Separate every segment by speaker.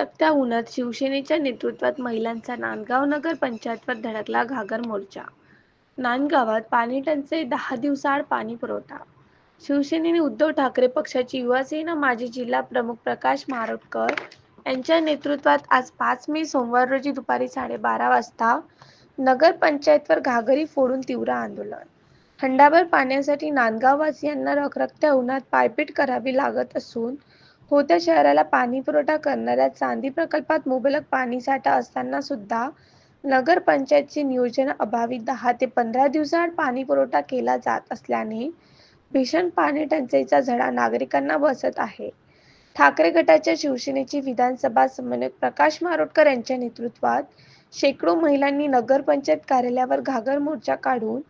Speaker 1: रखरखत्या उन्हात शिवसेनेच्या नेतृत्वात महिलांचा नांदगाव नगर पंचायतवर धडकला घागर मोर्चा. नांदगावात पाणी टंचाई दहा दिवसाआड पाणी पुरवठा. शिवसेनेने उद्धव ठाकरे पक्षाची युवासेना माजी जिल्हा प्रमुख प्रकाश मारोटकर यांच्या नेतृत्वात आज पाच मे सोमवार रोजी दुपारी साडेबारा वाजता नगर पंचायतवर घागरी फोडून तीव्र आंदोलन. हंडाभर पाण्यासाठी नांदगाववासियांना रखरखत्या उन्हात पायपीट करावी लागत असून होत्या शहराला पाणी पुरवठा करणाऱ्या चांदी प्रकल्पात मुबलक पाणीसाठा असताना सुद्धा नगर पंचायतचे नियोजन अभावी दहा ते पंधरा दिवसाआड पाणी पुरवठा केला जात असल्याने भीषण पाणी टंचाईचा झडा नागरिकांना बसत आहे. ठाकरे गटाच्या शिवसेनेची विधानसभा समन्वयक प्रकाश मारोटकर यांच्या नेतृत्वात शेकडो महिलांनी नगर पंचायत कार्यालयावर घागर मोर्चा काढून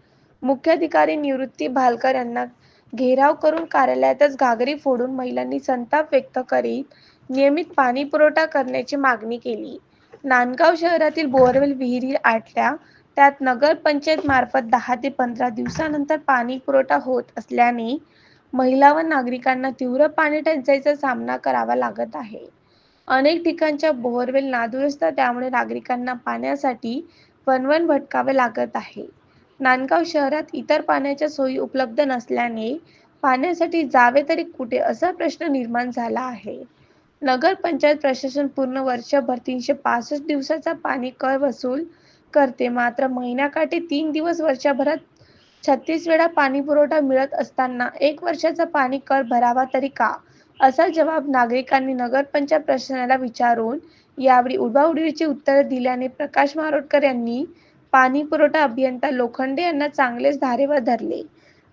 Speaker 1: मुख्याधिकारी निवृत्ती भालकर यांना घेराव करून कार्यालयातच घागरी फोडून महिलांनी संताप व्यक्त करीत नियमित पाणी पुरवठा करण्याची मागणी केली. नांदगाव शहरातील बोअरवेल विहिरी आटल्या त्यात नगरपंचायत मार्फत दहा ते पंधरा दिवसानंतर पाणी पुरवठा होत असल्याने महिला व नागरिकांना तीव्र पाणी टंचाईचा सामना करावा लागत आहे. अनेक ठिकाणच्या बोअरवेल नादुरुस्त त्यामुळे नागरिकांना पाण्यासाठी वणवण भटकावे लागत आहे. नांदगाव शहरात इतर पाण्याच्या सोयी उपलब्ध नसल्याने पाण्यासाठी जावे तरी कुठे असा प्रश्न निर्माण झाला आहे. नगर पंचायत प्रशासन पूर्ण वर्षभर तीनशे पासष्ट दिवसाचा पाणी कर वसूल करते. मात्र महिन्याकाठी तीन दिवस वर्षभरात छत्तीस वेळा पाणी पुरवठा मिळत असताना एक वर्षाचा पाणी कर भरावा तरी का? असा जबाब नागरिकांनी नगरपंचायत प्रशासनाला विचारून यावेळी उडवाउडवीची उत्तरे दिल्याने प्रकाश मारोटकर यांनी पाणी पुरवठा अभियंता लोखंडे यांना चांगलेच धारेवर धरले.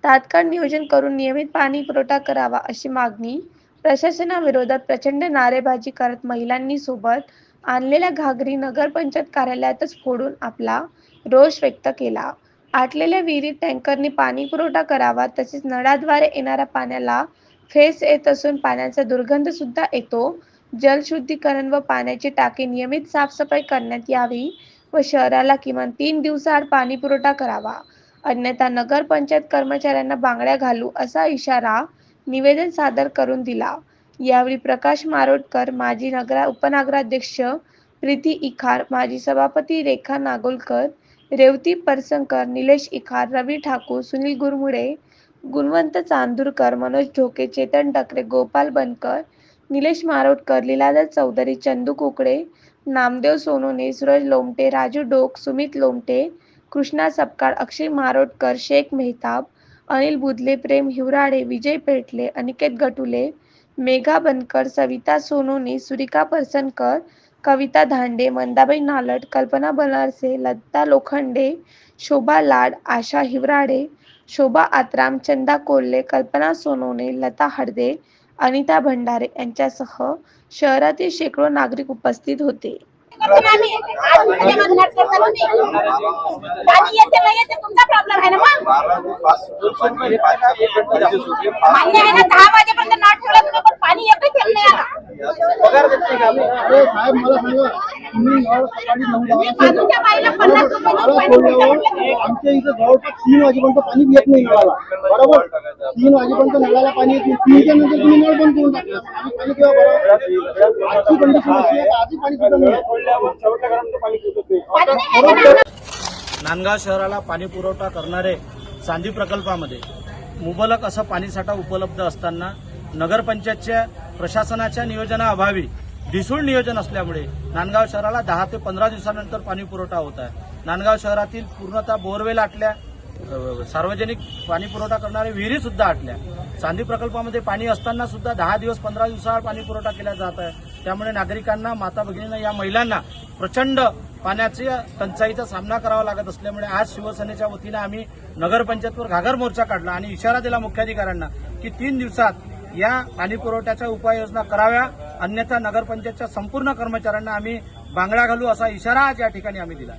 Speaker 1: तात्काळ नियोजन करून नियमित पाणी पुरवठा करावा अशी मागणी प्रशासनाविरोधात प्रचंड नारेबाजी करत महिलांनी सोबत आणलेल्या घागरी नगरपंचायत कार्यालयातच फोडून आपला रोष व्यक्त केला. आटलेल्या विहिरीत टँकरने पाणी पुरवठा करावा तसेच नळाद्वारे येणाऱ्या पाण्याला फेस येत असून पाण्याचा दुर्गंध सुद्धा येतो. जलशुद्धीकरण व पाण्याची टाकी नियमित साफसफाई करण्यात यावी व शहराला किमान तीन दिवसाआड पाणी पुरवठा करावा. अन्यथा नगर पंचायत कर्मचाऱ्यांना बांगड्या घालू असा इशारा निवेदन सादर करून दिला. यावेळी प्रकाश मारोटकर माजी नगरा उपनगराध्यक्ष प्रीती इखार माजी सभापती रेखा नागोलकर रेवती परसंकर निलेश इखार रवी ठाकूर सुनील गुरमुडे गुणवंत चांदूरकर मनोज ढोके चेतन टकरे गोपाल बनकर निलेश मारोटकर लीलाधर चौधरी चंदू कुकडे नामदेव सोनूने सूरज लोमटे राजू डोक सुमित लोमटे कृष्णा सपकाळ अक्षय मारोटकर शेख मेहताब अनिल बुदले प्रेम हिवराडे विजय पेटले अनिकेत गटुले मेघा बनकर सविता सोनोने सुरिका परसनकर कविता धांडे मंदाबाई नालट कल्पना बनारसे लता लोखंडे शोभा लाड आशा हिवराडे शोभा आत्राम चंदा कोल्हे कल्पना सोनोने लता हडदे अनिता भंडारे यांच्यासह शहरातील शेकडो नागरिक उपस्थित होते.
Speaker 2: आम्ही आज उद्या पाणी येते. वाजेपर्यंत पाणी नाही
Speaker 3: अरे साहेब मला सांगा तुम्ही सकाळी नऊ आमच्या इथं जवळपास तीन वाजेपर्यंत पाणी येत नाही नळाला बरोबर तीन वाजेपर्यंत नळाला पाणी येत नाही तीनच्या नंतर तुम्ही नळ बंद करून टाकला आम्ही पाणी केव्हा बरोबर आजची कंडिशन अशी आहे आजही पाणी सुद्धा नाही
Speaker 4: नांदगाव शहराला पाणी पुरवठा करणारे सांधी प्रकल्पामध्ये मुबलक असा पाणीसाठा उपलब्ध असताना नगरपंचायतच्या प्रशासनाच्या नियोजनाअभावी ढिसूळ नियोजन असल्यामुळे नांदगाव शहराला दहा ते पंधरा दिवसानंतर पाणी पुरवठा होत आहे. नांदगाव शहरातील पूर्णतः बोरवेल आटल्या सार्वजनिक पाणी पुरवठा करणारे विहिरी सुद्धा आटल्या. चांदी प्रकल्पामध्ये पाणी असताना सुद्धा दहा दिवस पंधरा दिवसाआड पाणी पुरवठा केला जात आहे. त्यामुळे नागरिकांना माता भगिनींना या महिलांना प्रचंड पाण्याच्या टंचाईचा सामना करावा लागत असल्यामुळे आज शिवसेनेच्या वतीनं आम्ही नगरपंचायतवर घागर मोर्चा काढला आणि इशारा दिला मुख्याधिकाऱ्यांना की तीन दिवसात या पाणी पुरवठ्याच्या उपाययोजना कराव्या. अन्यथा नगरपंचायतच्या संपूर्ण कर्मचाऱ्यांना आम्ही बांगड्या घालू असा इशारा आज या ठिकाणी आम्ही दिला.